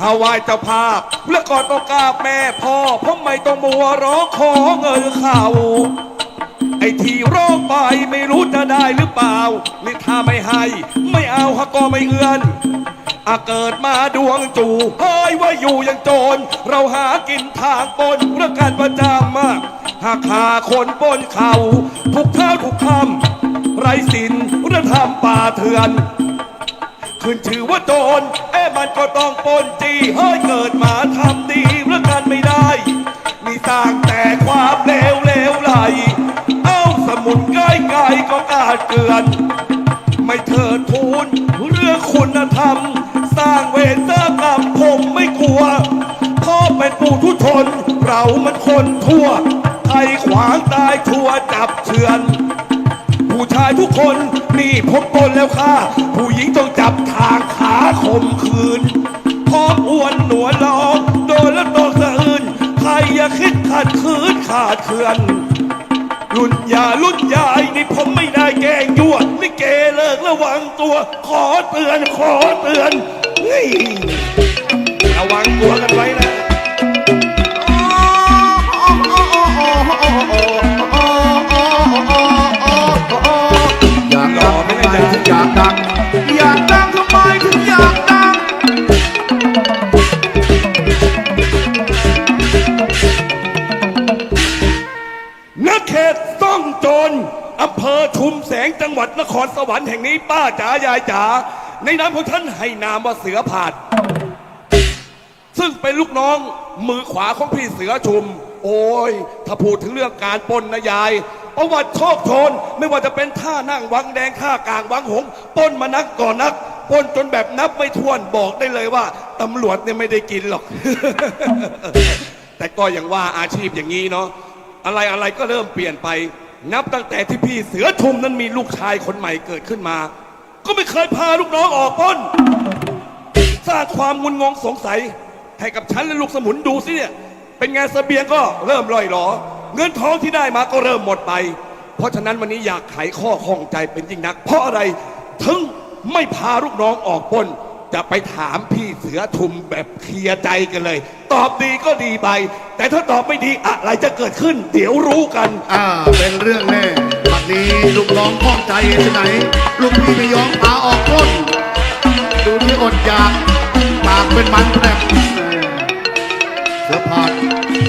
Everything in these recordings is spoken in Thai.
ฮาวายเจ้าภาพแล้วก็ต้องกราบแม่พ่อเพราะไม่ต้องมัวร้องขอเงินเขาไอ้ที่ร้องไปไม่รู้จะได้หรือเปล่านี่ถ้าไม่ให้ ไม่เอาฮะก็ไม่เอื้อนอาเกิดมาดวงจูเฮ้ยว่าอยู่อย่างโจร เราหากินทางปนเรื่องการประจำอะหากหาคนปนเขาทุกเท้าทุกคำไรสินเรื่องทำป่าเถื่อน ขึ้นชื่อว่าโจรเอ้มันก็ต้องปนจีเฮ้ยเกิดมาทำดีเรื่องกันไม่ได้ มีสร้างแต่ความเลวเลวไหล เอ้าสมุนใกลไกลก็กล้าเกลือน ไม่เถิดทูลเรื่องคุณธรรม สร้างเวรสร้างกรรมผมไม่กลัวพ่อเป็นปู่ทุชน เรามันคนทั่วใครขวางตายชัวจับเชือน ผู้ชายทุกคนนี่พบตนแล้วค่ะ ผู้หญิงต้องจับทาง ดเคือนรุ่นยารุ่นยายนี่ผมไม่ได้แกงยั่วลิเกเลิกระวังตัว ขอเตือนขอเตือนนี่ระวังตัวกันไว้นะอยากดังอยากดังอยากดังทำไมถึงอยากดัง องโจรอำเภอชุมแสงจังหวัดนครสวรรค์แห่งนี้ป้าจ๋ายายจ๋าในนามของท่านให้นามว่าเสือผาด ซึ่งเป็นลูกน้องมือขวาของพี่เสือชุม โอ้ย ถ้าพูดถึงเรื่องการปล้นนะยายประวัติโชคโชนไม่ว่าจะเป็นท่านั่งวังแดงท่ากลางวังหงปล้นมานักก่อนนักปล้นจนแบบนับไม่ถ้วนบอกได้เลยว่าตำรวจเนี่ยไม่ได้กินหรอก แต่ก็อย่างว่าอาชีพอย่างนี้เนาะอะไรอะไรก็เริ่มเปลี่ยนไป นับตั้งแต่ที่พี่เสือชุมนั้นมีลูกชายคนใหม่เกิดขึ้นมา ก็ไม่เคยพาลูกน้องออกปล้นสร้างความงุนงงสงสัย ให้กับฉันและลูกสมุนดูสิเนี่ย เป็นไงเสบียงก็เริ่มล่อยหลอ เงินทองที่ได้มาก็เริ่มหมดไป เพราะฉะนั้นวันนี้อยากไขข้อข้องใจเป็นยิ่งนัก เพราะอะไรถึงไม่พาลูกน้องออกปล้น จะไปถามพี่เสือทุมแบบเคลียร์ใจกันเลย ตอบดีก็ดีไป แต่ถ้าตอบไม่ดีอะไรจะเกิดขึ้น เดี๋ยวรู้กัน อ่าเป็นเรื่องแน่บัดนี้ลูกน้องข้องใจที่ไหน ลูกพี่ไม่ยอมพาออกก้นดูที่อดอยากปากเป็นมันแผลบเสือผาด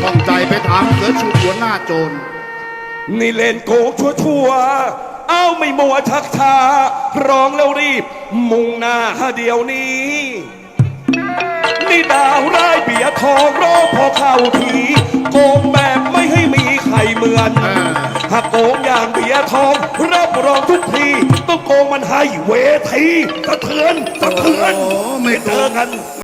ข้องใจไปถามเสือชูหัวหน้าโจรนี่เล่นโกงชัวชัวๆ เอ้าไม่มัวชักช้าร้องแล้วรีบ มุ่งหน้าเดี๋ยวนี้ นี่ดาวร้ายเบียดทองรอพอเข้าทีโกงแบบไม่ให้มีใครเหมือนอ่าถ้าโกงอย่างเบียดทองรับรองทุกทีต้องโกงมันให้เวทีสะเทือนสะเทือนโอ้ไม่เจอกัน